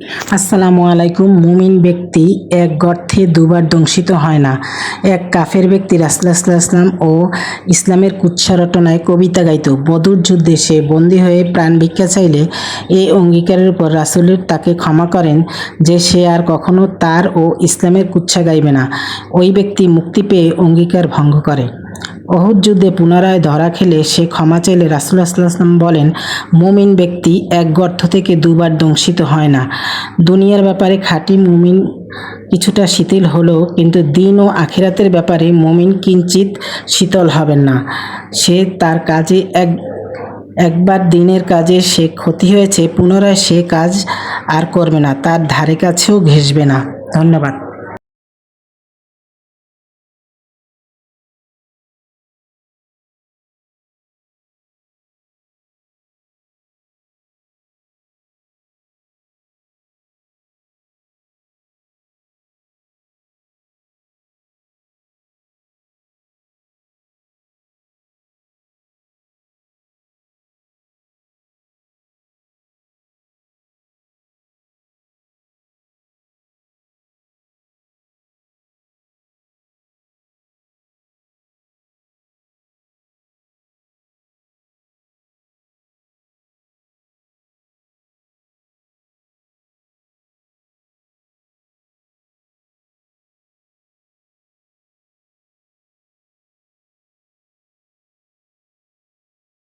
আসসালামু আলাইকুম, মুমিন ব্যক্তি এক গর্থে দুবার দংশিত হয় না। এক কাফের ব্যক্তি রাসুলাম ও ইসলামের কুচ্ছারটনায় কবিতা গাইত। বদুর যুদ্ধে সে বন্দী হয়ে প্রাণ ভিক্ষা চাইলে এই অঙ্গীকারের উপর রাসুলের তাকে ক্ষমা করেন যে সে আর কখনো তার ও ইসলামের কুচ্ছা গাইবে না। ওই ব্যক্তি মুক্তি পেয়ে অঙ্গীকার ভঙ্গ করে। অহুদ যুদ্ধে পুনরায় ধরা খেলে সে ক্ষমা চাইলে রাসুল্লাহ সাল্লাম বলেন, মুমিন ব্যক্তি এক গর্ত থেকে দুবার দংশিত হয় না। দুনিয়ার ব্যাপারে খাঁটি মুমিন কিছুটা শিথিল হলেও, কিন্তু দিন ও আখিরাতের ব্যাপারে মুমিন কিঞ্চিত শীতল হবেন না। সে তার কাজে এক, একবার দিনের কাজে সে ক্ষতি হয়েছে, পুনরায় সে কাজ আর করবে না, তার ধারে কাছেও ঘেসবে না। ধন্যবাদ।